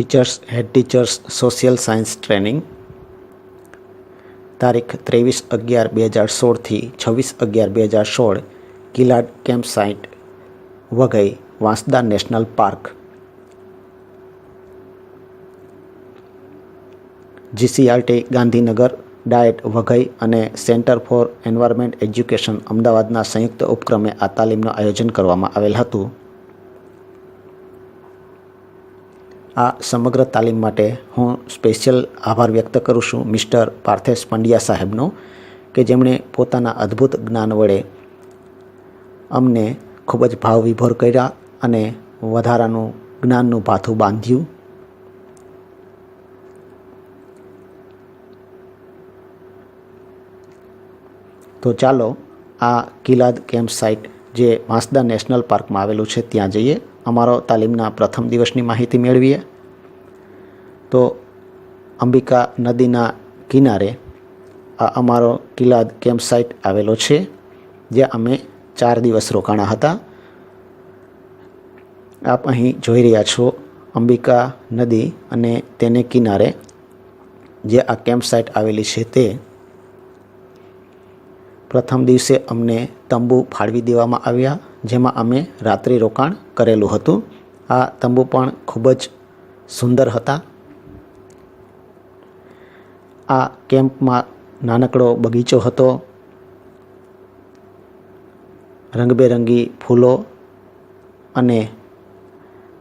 Teachers head teachers social science training તારીખ ત્રેવીસ અગિયાર બે હજાર સોળથી છવ્વીસ અગિયાર બે હજાર સોળ, Kilad camp site Waghai, Vansda national park. GCERT, Gandhinagar, DIET, Waghai અને સેન્ટર ફોર એન્વાયરમેન્ટ એજ્યુકેશન અમદાવાદના સંયુક્ત ઉપક્રમે આ તાલીમનું આયોજન કરવામાં આવેલ હતું. આ સમગ્ર તાલીમ માટે હું સ્પેશિયલ આભાર વ્યક્ત કરું છું મિસ્ટર પાર્થેશ પંડ્યા સાહેબનો કે જેમણે પોતાના અદ્ભુત જ્ઞાન વડે અમને ખૂબ જ ભાવ વિભોર કર્યા અને વધારાનું જ્ઞાનનું ભાથું બાંધ્યું. તો ચાલો આ કિલાદ કેમ્પ સાઇટ જે વાંસદા નેશનલ પાર્કમાં આવેલું છે ત્યાં જઈએ. અમારો તાલીમના પ્રથમ દિવસની માહિતી મેળવીએ. તો અંબિકા નદીના કિનારે આ અમારો કિલ્લા કેમ્પ સાઇટ આવેલો છે, જ્યાં અમે ચાર દિવસ રોકાણા હતા. આપ અહીં જોઈ રહ્યા છો અંબિકા નદી અને તેને કિનારે જે આ કેમ્પ સાઇટ આવેલી છે તે. પ્રથમ દિવસે અમને તંબુ ફાળવી દેવામાં આવ્યા. જેમાં અમે રાત્રિ રોકાણ કરેલું હતું. આ તંબુ પણ ખૂબ જ સુંદર હતા. આ કેમ્પમાં નાનકડો બગીચો હતો. રંગબેરંગી ફૂલો અને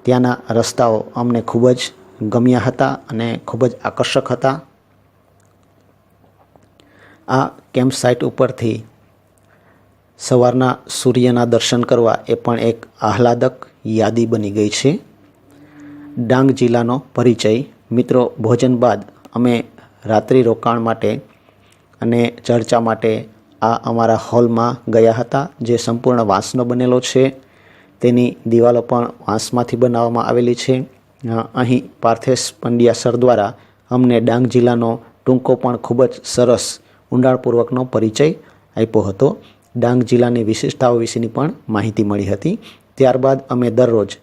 ત્યાંના રસ્તાઓ અમને ખૂબ જ ગમ્યા હતા અને ખૂબ જ આકર્ષક હતા. આ કેમ્પ સાઇટ ઉપરથી સવારના સૂર્યના દર્શન કરવા એ પણ એક આહલાદક યાદી બની ગઈ છે. ડાંગ જિલ્લાનો પરિચય. મિત્રો, ભોજન બાદ અમે રાત્રિ રોકાણ માટે અને ચર્ચા માટે આ અમારા હોલમાં ગયા હતા, જે સંપૂર્ણ વાંસનો બનેલો છે. તેની દિવાલો પણ વાંસમાંથી બનાવવામાં આવેલી છે. અહીં પાર્થેશ પંડ્યા સર દ્વારા અમને ડાંગ જિલ્લાનો ટૂંકો પણ ખૂબ જ સરસ, ઊંડાણપૂર્વકનો પરિચય આપ્યો હતો. ડાંગ જિલ્લાની વિશેષતાઓ વિશેની પણ માહિતી મળી હતી. ત્યારબાદ અમે દરરોજ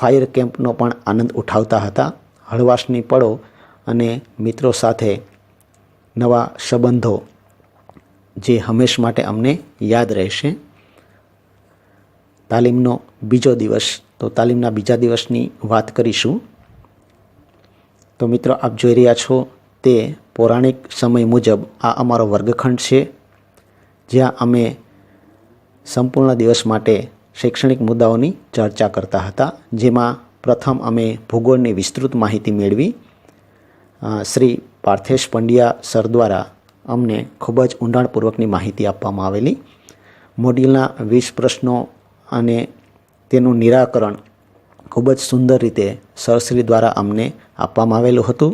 ફાયર કેમ્પનો પણ આનંદ ઉઠાવતા હતા. હળવાશની પળો અને મિત્રો સાથે નવા સંબંધો જે હંમેશ માટે અમને યાદ રહેશે. તાલીમનો બીજો દિવસ, તો તાલીમના બીજા દિવસની વાત કરીશું. તો મિત્રો, આપ જોઈ રહ્યા છો તે પૌરાણિક સમય મુજબ આ અમારો વર્ગખંડ છે. જ્યાં અમે સંપૂર્ણ દિવસ માટે શૈક્ષણિક મુદ્દાઓની ચર્ચા કરતા હતા, જેમાં પ્રથમ અમે ભૂગોળની વિસ્તૃત માહિતી મેળવી. શ્રી પાર્થેશ પંડ્યા સર દ્વારા અમને ખૂબ જ ઊંડાણપૂર્વકની માહિતી આપવામાં આવેલી. મોડ્યુલના વીસ પ્રશ્નો અને તેનું નિરાકરણ ખૂબ જ સુંદર રીતે સરશ્રી દ્વારા અમને આપવામાં આવેલું હતું.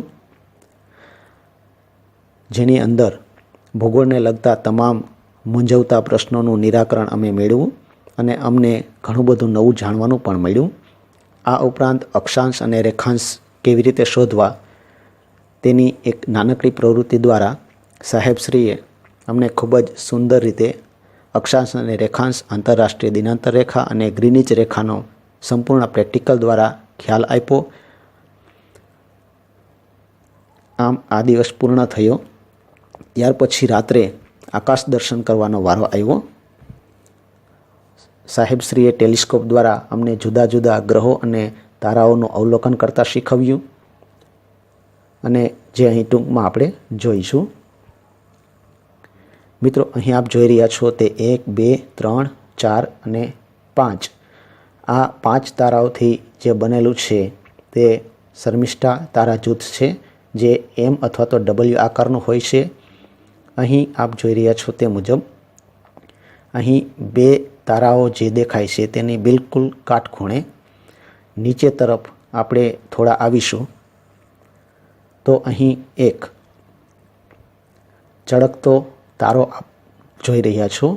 જેની અંદર ભૂગોળને લગતા તમામ મૂંઝવતા પ્રશ્નોનું નિરાકરણ અમે મેળવ્યું અને અમને ઘણું બધું નવું જાણવાનું પણ મળ્યું. આ ઉપરાંત અક્ષાંશ અને રેખાંશ કેવી રીતે શોધવા તેની એક નાનકડી પ્રવૃત્તિ દ્વારા સાહેબશ્રીએ અમને ખૂબ જ સુંદર રીતે અક્ષાંશ અને રેખાંશ, આંતરરાષ્ટ્રીય દિનાંતર રેખા અને ગ્રીનિચ રેખાનો સંપૂર્ણ પ્રેક્ટિકલ દ્વારા ખ્યાલ આપ્યો. આમ આ દિવસ પૂર્ણ થયો. ત્યાર પછી રાત્રે આકાશ દર્શન કરવાનો વારો આવ્યો. સાહેબશ્રીએ ટેલિસ્કોપ દ્વારા અમને જુદા જુદા ગ્રહો અને તારાઓનું અવલોકન કરતાં શીખવ્યું અને જે અહીં ટૂંકમાં આપણે જોઈશું. મિત્રો, અહીં આપ જોઈ રહ્યા છો તે એક, બે, ત્રણ, ચાર અને પાંચ. આ પાંચ તારાઓથી જે બનેલું છે તે શર્મિષ્ઠા તારા જૂથ છે, જે એમ અથવા તો ડબલ્યુ આકારનું હોય છે. અહીં આપ જોઈ રહ્યા છો તે મુજબ, અહીં બે તારાઓ જે દેખાય છે તેની બિલકુલ કાટખૂણે, નીચે તરફ આપણે થોડા આવીશું. તો અહીં એક ચળકતો તારો આપ જોઈ રહ્યા છો,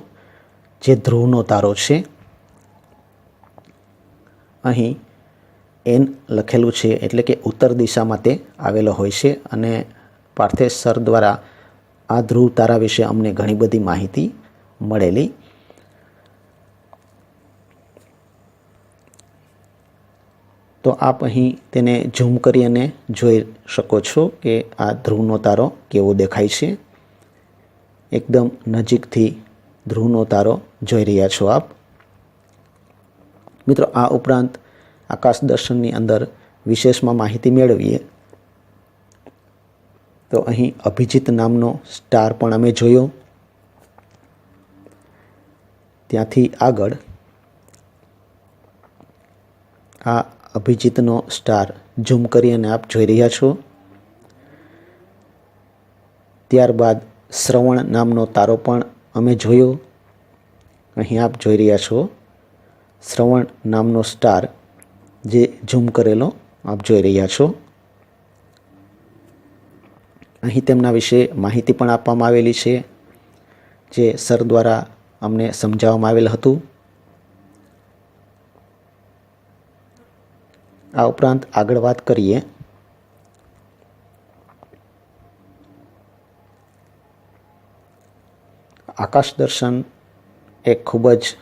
જે ધ્રુવનો તારો છે. અહીં એન લખેલું છે એટલે કે ઉત્તર દિશામાં તે આવેલો હોય છે અને પાર્થેશ દ્વારા આ ધ્રુવ તારા વિશે અમને ઘણી બધી માહિતી મળેલી. તો આપ અહીં તેને ઝૂમ કરી અને જોઈ શકો છો કે આ ધ્રુવનો તારો કેવો દેખાય છે. એકદમ નજીકથી ધ્રુવનો તારો જોઈ રહ્યા છો આપ. મિત્રો, આ ઉપરાંત આકાશ દર્શનની અંદર વિશેષમાં માહિતી મેળવીએ. તો અહીં અભિજીત નામનો સ્ટાર પણ અમે જોયો. ત્યાંથી આગળ આ અભિજીતનો સ્ટાર ઝૂમ કરી અને આપ જોઈ રહ્યા છો. ત્યારબાદ શ્રવણ નામનો તારો પણ અમે જોયો. અહીં આપ જોઈ રહ્યા છો. શ્રવણ નામનો સ્ટાર જે ઝૂમ કરેલો આપ જોઈ રહ્યા છો. અહીં તેમના વિશે માહિતી પણ આપવામાં આવેલી છે, જે સર દ્વારા અમને સમજાવવામાં આવેલ હતું. આ ઉપરાંત આગળ વાત કરીએ. આકાશ દર્શન એ ખૂબ જ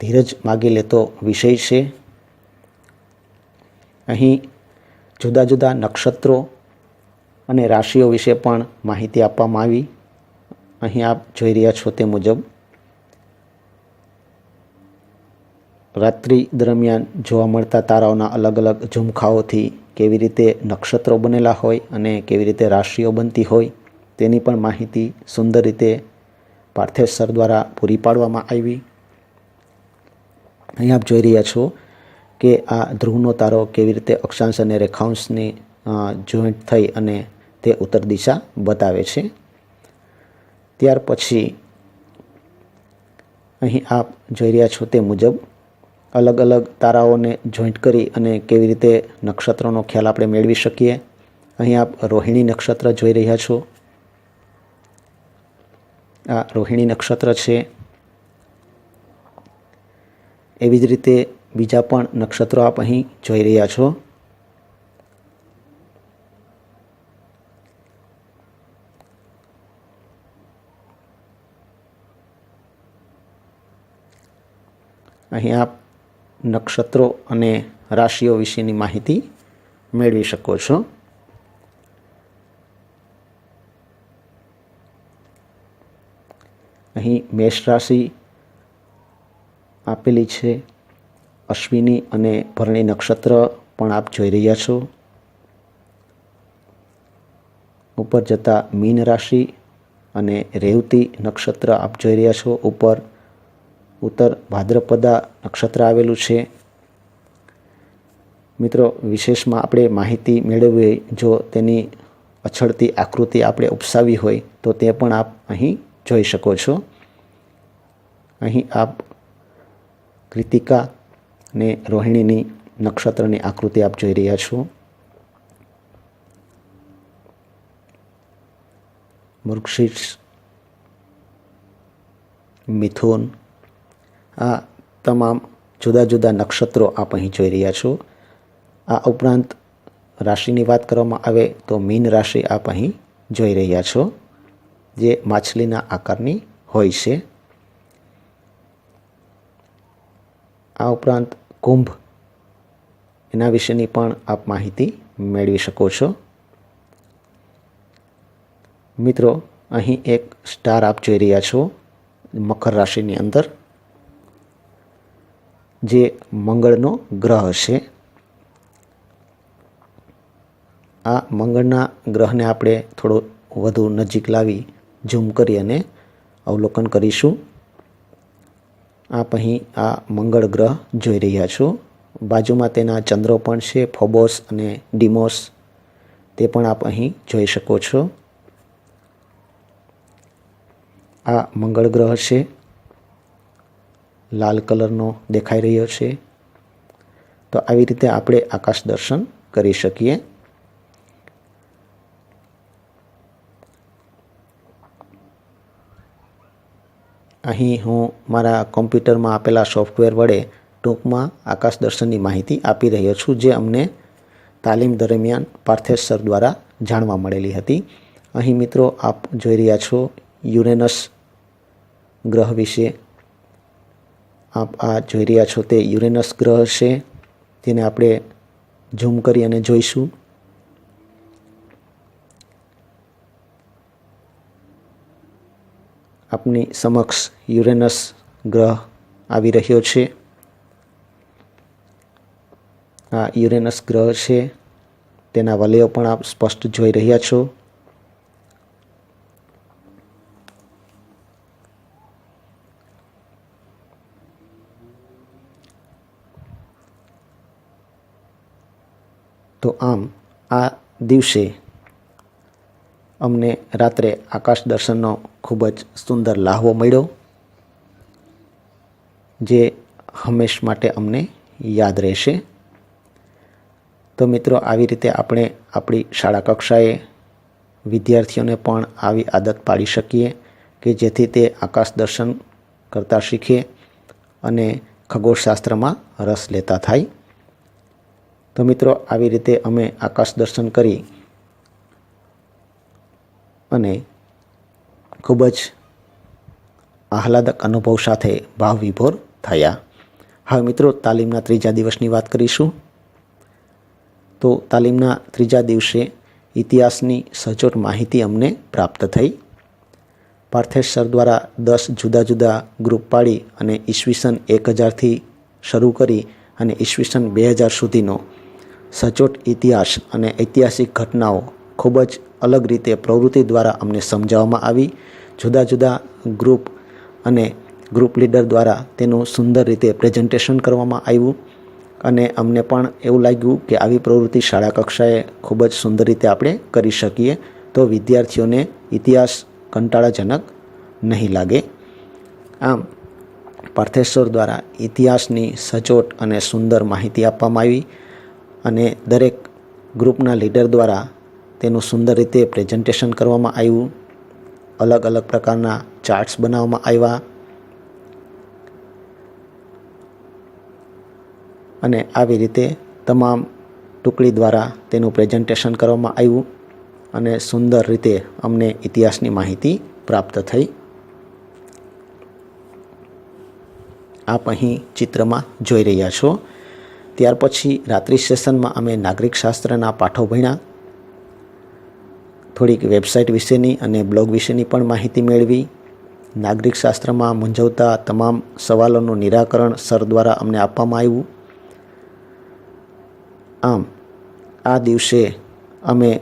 ધીરજ માગી લેતો વિષય છે. અહીં જુદા જુદા નક્ષત્રો અને રાશિઓ વિશે પણ માહિતી આપવામાં આવી. અહીં આપ જોઈ રહ્યા છો તે મુજબ. રાત્રિ દરમિયાન જોવા મળતા તારાઓના અલગ અલગ ઝુમખાઓથી કેવી રીતે નક્ષત્રો બનેલા હોય અને કેવી રીતે રાશિઓ બનતી હોય તેની પણ માહિતી સુંદર રીતે પાર્થેશ દ્વારા પૂરી પાડવામાં આવી. અહીં આપ જોઈ રહ્યા છો કે આ ધ્રુવનો તારો કેવી રીતે અક્ષાંશ અને રેખાંશની જોઈન્ટ થઈ અને તે ઉત્તર દિશા બતાવે છે. ત્યાર પછી અહીં આપ જોઈ રહ્યા છો તે મુજબ અલગ અલગ તારાઓને જોઈન્ટ કરી અને કેવી રીતે નક્ષત્રોનો ખ્યાલ આપણે મેળવી શકીએ. અહીં આપ રોહિણી નક્ષત્ર જોઈ રહ્યા છો. આ રોહિણી નક્ષત્ર છે. એવી જ રીતે બીજા પણ નક્ષત્રો આપ અહીં જોઈ રહ્યા છો. અહીં આપ નક્ષત્રો અને રાશિઓ વિશેની માહિતી મેળવી શકો છો. અહીં મેષ રાશિ આપેલી છે. અશ્વિની અને ભરણી નક્ષત્ર પણ આપ જોઈ રહ્યા છો. ઉપર જતા મીન રાશિ અને રેવતી નક્ષત્ર આપ જોઈ રહ્યા છો. ઉપર ઉત્તર ભાદ્રપદા નક્ષત્ર આવેલું છે. મિત્રો, વિશેષમાં આપણે માહિતી મેળવવી જો તેની અછળતી આકૃતિ આપણે ઉપસાવી હોય, તો તે પણ આપ અહીં જોઈ શકો છો. અહીં આપ કૃતિકા ને રોહિણીની નક્ષત્રની આકૃતિ આપ જોઈ રહ્યા છો. મૃગશીર્ષ મિથુન આ તમામ જુદા જુદા નક્ષત્રો આપ અહીં જોઈ રહ્યા છો. આ ઉપરાંત રાશિની વાત કરવામાં આવે તો મીન રાશિ આપ અહીં જોઈ રહ્યા છો, જે માછલીના આકારની હોય છે. આ ઉપરાંત કુંભ, એના વિશેની પણ આપ માહિતી મેળવી શકો છો. મિત્રો, અહીં એક સ્ટાર આપ જોઈ રહ્યા છો, મકર રાશિની અંદર. જે મંગળનો ગ્રહ છે આ મંગળના ગ્રહને આપણે થોડો વધુ નજીક લાવી ઝૂમ કરી અને અવલોકન કરીશું. આપ અહીં આ મંગળ ગ્રહ જોઈ રહ્યા છો. બાજુમાં તેના ચંદ્રો પણ છે, ફોબોસ અને ડિમોસ. તે પણ આપ અહીં જોઈ શકો છો. આ મંગળ ગ્રહ છે લાલ કલરનો દેખાઈ રહ્યો છે. તો આવી રીતે આપણે આકાશ દર્શન કરી શકીએ. અહીં હું મારા કોમ્પ્યુટરમાં આપેલા સોફ્ટવેર વડે ટૂંકમાં આકાશ દર્શનની માહિતી આપી રહ્યો છું, જે અમને તાલીમ દરમિયાન પાર્થેશ દ્વારા જાણવા મળેલી હતી. અહીં મિત્રો, આપ જોઈ રહ્યા છો યુરેનસ ગ્રહ વિશે આપ આ જોઈ રહ્યા છો તે યુરેનસ ગ્રહ છે. તેને આપણે ઝૂમ કરી અને જોઈશું. આપની સમક્ષ યુરેનસ ગ્રહ આવી રહ્યો છે. આ યુરેનસ ગ્રહ છે. તેના વલયો પણ આપ સ્પષ્ટ જોઈ રહ્યા છો. તો આમ, આ દિવસે અમને રાત્રે આકાશ દર્શનનો ખૂબ જ સુંદર લાહવો મળ્યો, જે હંમેશ માટે અમને યાદ રહેશે. તો મિત્રો, આવી રીતે આપણે આપણી શાળા કક્ષાએ વિદ્યાર્થીઓને પણ આવી આદત પાડી શકીએ કે જેથી તે આકાશ દર્શન કરતાં શીખે અને ખગોળશાસ્ત્રમાં રસ લેતા થાય. તો મિત્રો, આવી રીતે અમે આકાશ દર્શન કરી અને ખૂબ જ આહલાદક અનુભવ સાથે ભાવ વિભોર થયા. હવે મિત્રો, તાલીમના ત્રીજા દિવસની વાત કરીશું. તો તાલીમના ત્રીજા દિવસે ઇતિહાસની સચોટ માહિતી અમને પ્રાપ્ત થઈ. પાર્થેશ દ્વારા દસ જુદા જુદા ગ્રુપ પાડી અને ઈસવીસન એક હજારથી શરૂ કરી અને ઈસવીસન બે હજાર સુધીનો સચોટ ઇતિહાસ અને ઐતિહાસિક ઘટનાઓ ખૂબ જ અલગ રીતે પ્રવૃત્તિ દ્વારા અમને સમજાવવામાં આવી. જુદા જુદા ગ્રુપ અને ગ્રુપ લીડર દ્વારા તેનું સુંદર રીતે પ્રેઝન્ટેશન કરવામાં આવ્યું અને અમને પણ એવું લાગ્યું કે આવી પ્રવૃત્તિ શાળા કક્ષાએ ખૂબ જ સુંદર રીતે આપણે કરી શકીએ. તો વિદ્યાર્થીઓને ઇતિહાસ કંટાળાજનક નહીં લાગે. આમ, પાર્થેશ્વર દ્વારા ઇતિહાસની સચોટ અને સુંદર માહિતી આપવામાં આવી. અને દરેક ગ્રુપના લીડર દ્વારા તેનું સુંદર રીતે પ્રેઝન્ટેશન કરવામાં આવ્યું. અલગ અલગ પ્રકારના ચાર્ટ્સ બનાવવામાં આવ્યા. અને આવી રીતે તમામ ટુકડી દ્વારા તેનું પ્રેઝન્ટેશન કરવામાં આવ્યું અને સુંદર રીતે અમને ઇતિહાસની માહિતી પ્રાપ્ત થઈ. આપ અહીં ચિત્રમાં જોઈ રહ્યા છો. ત્યાર પછી રાત્રિ સેશનમાં અમે નાગરિક શાસ્ત્રના પાઠો ભણ્યા. થોડીક વેબસાઇટ વિશેની અને બ્લોગ વિશેની પણ માહિતી મેળવી. નાગરિક શાસ્ત્રમાં મૂંઝવતા તમામ સવાલોનું નિરાકરણ સર દ્વારા અમને આપવામાં આવ્યું. આમ, આ દિવસે અમે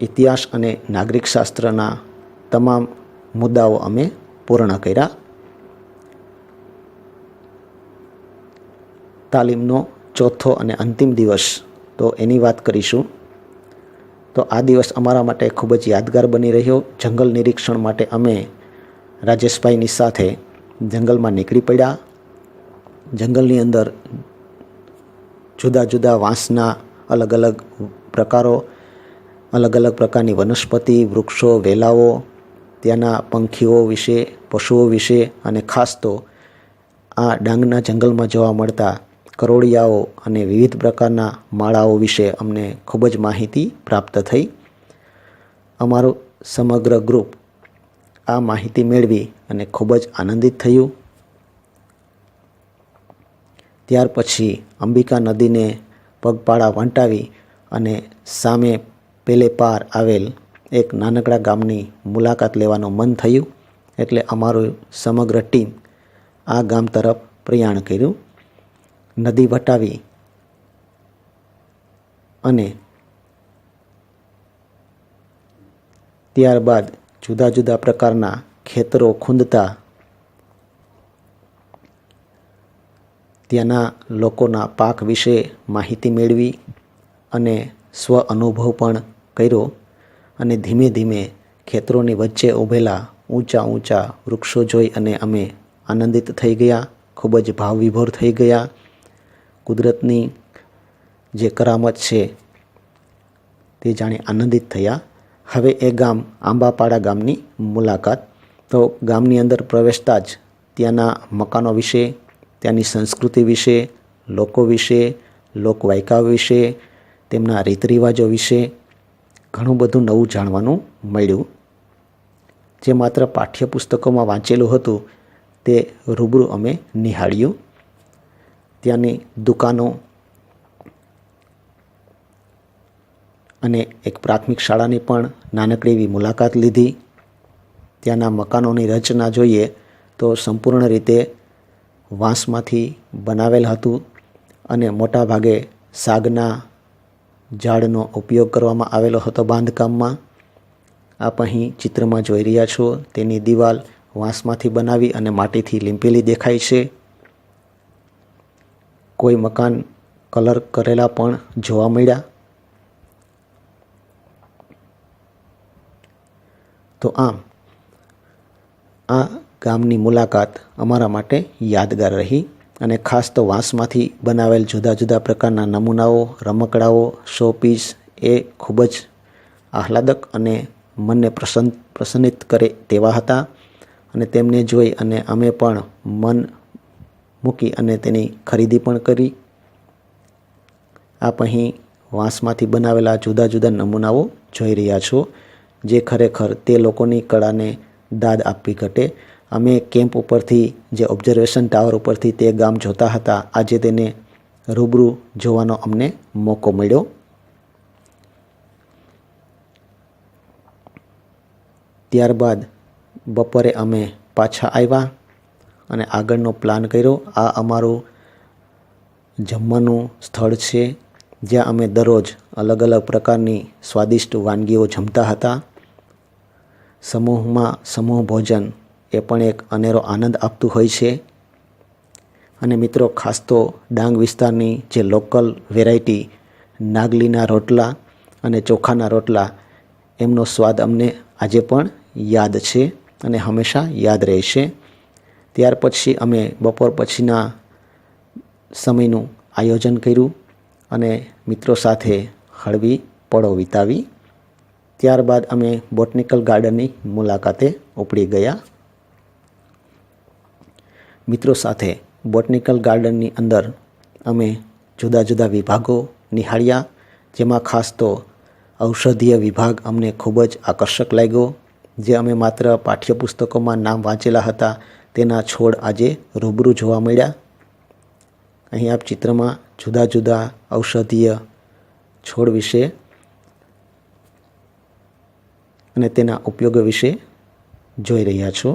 ઇતિહાસ અને નાગરિક શાસ્ત્રના તમામ મુદ્દાઓ અમે પૂર્ણ કર્યા. તાલીમનો ચોથો અને અંતિમ દિવસ. તો એની વાત કરીશું. તો આ દિવસ અમારા માટે ખૂબ જ યાદગાર બની રહ્યો. જંગલ નિરીક્ષણ માટે અમે રાજેશભાઈની સાથે જંગલમાં નીકળી પડ્યા. જંગલની અંદર જુદા જુદા વાંસના અલગ અલગ પ્રકારો, અલગ અલગ પ્રકારની વનસ્પતિ, વૃક્ષો, વેલાઓ, ત્યાંના પંખીઓ વિશે, પશુઓ વિશે અને ખાસ તો આ ડાંગના જંગલમાં જોવા મળતા કરોળિયાઓ અને વિવિધ પ્રકારના માળાઓ વિશે અમને ખૂબ જ માહિતી પ્રાપ્ત થઈ. અમારું સમગ્ર ગ્રુપ આ માહિતી મેળવી અને ખૂબ જ આનંદિત થયું. ત્યાર પછી અંબિકા નદીને પગપાળા વંટાવી અને સામે પેલે પાર આવેલ એક નાનકડા ગામની મુલાકાત લેવાનું મન થયું એટલે અમારું સમગ્ર ટીમ આ ગામ તરફ પ્રયાણ કર્યું. નદી વટાવી અને ત્યારબાદ જુદા જુદા પ્રકારના ખેતરો ખૂંદતા ત્યાંના લોકોના પાક વિશે માહિતી મેળવી અને સ્વ અનુભવ પણ કર્યો અને ધીમે ધીમે ખેતરોની વચ્ચે ઊભેલા ઊંચા ઊંચા વૃક્ષો જોઈ અને અમે આનંદિત થઈ ગયા, ખૂબ જ ભાવ વિભોર થઈ ગયા. કુદરતની જે કરામત છે તે જાણે આનંદિત થયા. હવે એ ગામ આંબાપાડા ગામની મુલાકાત. તો ગામની અંદર પ્રવેશતા જ ત્યાંના મકાનો વિશે, ત્યાંની સંસ્કૃતિ વિશે, લોકો વિશે લોકવાયકા વિશે, તેમના રીત રિવાજો વિશે ઘણું બધું નવું જાણવાનું મળ્યું. જે માત્ર પાઠ્યપુસ્તકોમાં વાંચેલું હતું, તે રૂબરૂ અમે નિહાળ્યું. ત્યાંની દુકાનો અને એક પ્રાથમિક શાળાની પણ નાનકડી એવી મુલાકાત લીધી. ત્યાંના મકાનોની રચના જોઈએ તો સંપૂર્ણ રીતે વાંસમાંથી બનાવેલ હતું અને મોટા ભાગે સાગના ઝાડનો ઉપયોગ કરવામાં આવેલો હતો બાંધકામમાં. આપ અહીં ચિત્રમાં જોઈ રહ્યા છો, તેની દિવાલ વાંસમાંથી બનાવી અને માટીથી લીંપેલી દેખાય છે. કોઈ મકાન કલર કરેલા પણ જોવા મળ્યા. તો આમ, આ ગામની મુલાકાત અમારા માટે યાદગાર રહી અને ખાસ તો વાંસમાંથી બનાવેલ જુદા જુદા પ્રકારના નમૂનાઓ, રમકડાઓ શોપીસ એ ખૂબ જ આહલાદક અને મનને પ્રસન્ન, પ્રસન્નિત કરે તેવા હતા અને તેમને જોઈ અને અમે પણ મન મૂકી અને તેની ખરીદી પણ કરી. આપ અહીં વાંસમાંથી બનાવેલા જુદા જુદા નમૂનાઓ જોઈ રહ્યા છો, જે ખરેખર તે લોકોની કળાને દાદ આપવી ઘટે. અમે કેમ્પ ઉપરથી જે ઓબ્ઝર્વેશન ટાવર ઉપરથી તે ગામ જોતા હતા, આજે તેને રૂબરૂ જોવાનો અમને મોકો મળ્યો. ત્યારબાદ બપોરે અમે પાછા આવ્યા. અને આગળનો પ્લાન કર્યો. આ અમારું જમવાનું સ્થળ છે, જ્યાં અમે દરરોજ અલગ અલગ પ્રકારની સ્વાદિષ્ટ વાનગીઓ જમતા હતા. સમૂહમાં સમૂહ ભોજન એ પણ એક અનેરો આનંદ આપતું હોય છે. અને મિત્રો, ખાસ તો ડાંગ વિસ્તારની જે લોકલ વેરાયટી નાગલીના રોટલા અને ચોખાના રોટલા, એમનો સ્વાદ અમને આજે પણ યાદ છે અને હંમેશા યાદ રહેશે. ત્યાર પછી અમે બપોર પછીના સમયનું આયોજન કર્યું અને મિત્રો સાથે હળવી પળો વિતાવી. ત્યારબાદ અમે બોટનિકલ ગાર્ડનની મુલાકાતે ઉપડી ગયા. મિત્રો સાથે બોટનિકલ ગાર્ડનની અંદર અમે જુદા જુદા વિભાગો નિહાળ્યા, જેમાં ખાસ તો ઔષધીય વિભાગ અમને ખૂબ જ આકર્ષક લાગ્યો, જે અમે માત્ર પાઠ્યપુસ્તકોમાં નામ વાંચેલા હતા તેના છોડ આજે રૂબરૂ જોવા મળ્યા. અહીં આપ ચિત્રમાં જુદા જુદા ઔષધીય છોડ વિશે અને તેના ઉપયોગ વિશે જોઈ રહ્યા છો.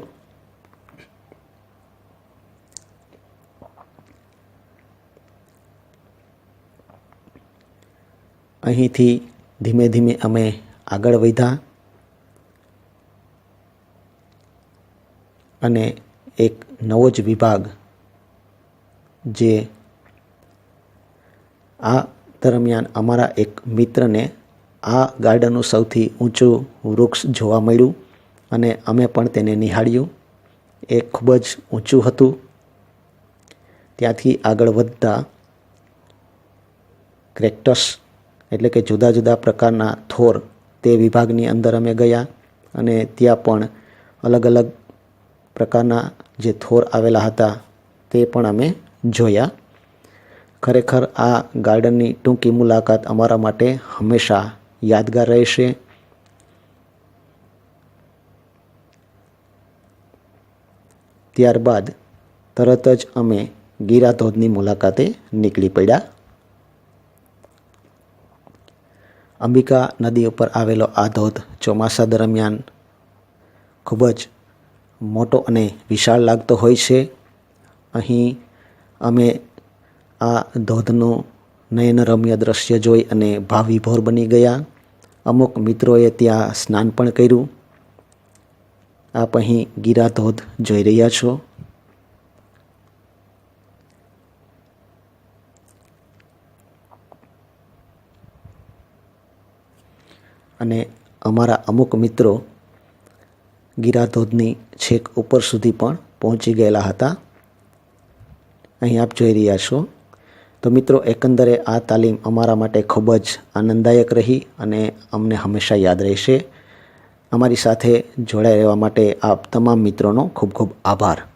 અહીંથી ધીમે ધીમે અમે આગળ વધ્યા અને એક નવો જ વિભાગ જે આ દરમિયાન અમારા એક મિત્રને આ ગાર્ડનનું સૌથી ઊંચું વૃક્ષ જોવા મળ્યું અને અમે પણ તેને નિહાળ્યું. એ ખૂબ જ ઊંચું હતું. ત્યાંથી આગળ વધતા ક્રેક્ટસ એટલે કે જુદા જુદા પ્રકારના થોર તે વિભાગની અંદર અમે ગયા અને ત્યાં પણ અલગ અલગ પ્રકારના જે થોર આવેલા હતા, તે પણ અમે જોયા. ખરેખર આ ગાર્ડનની ટૂંકી મુલાકાત અમારા માટે હંમેશા યાદગાર રહેશે. ત્યારબાદ તરત જ અમે ગીરા ધોધની મુલાકાતે નીકળી પડ્યા. અંબિકા નદી ઉપર આવેલો આ ધોધ ચોમાસા દરમિયાન ખૂબ જ મોટો અને વિશાળ લાગતો હોય છે. અહીં અમે આ ધોધનું નયનરમ્ય દ્રશ્ય જોઈ અને ભાવિભોર બની ગયા. અમુક મિત્રોએ ત્યાં સ્નાન પણ કર્યું. આપ અહીં ગીરા ધોધ જોઈ રહ્યા છો. અને અમારા અમુક મિત્રો ગીરા ધોધની છેક ઉપર સુધી પણ પહોંચી ગયેલા હતા. અહીં આપ જોઈ રહ્યા છો. તો મિત્રો, એકંદરે આ તાલીમ અમારા માટે ખૂબ જ આનંદદાયક રહી અને અમને હંમેશા યાદ રહેશે. અમારી સાથે જોડાઈ રહેવા માટે આપ તમામ મિત્રોનો ખૂબ ખૂબ આભાર.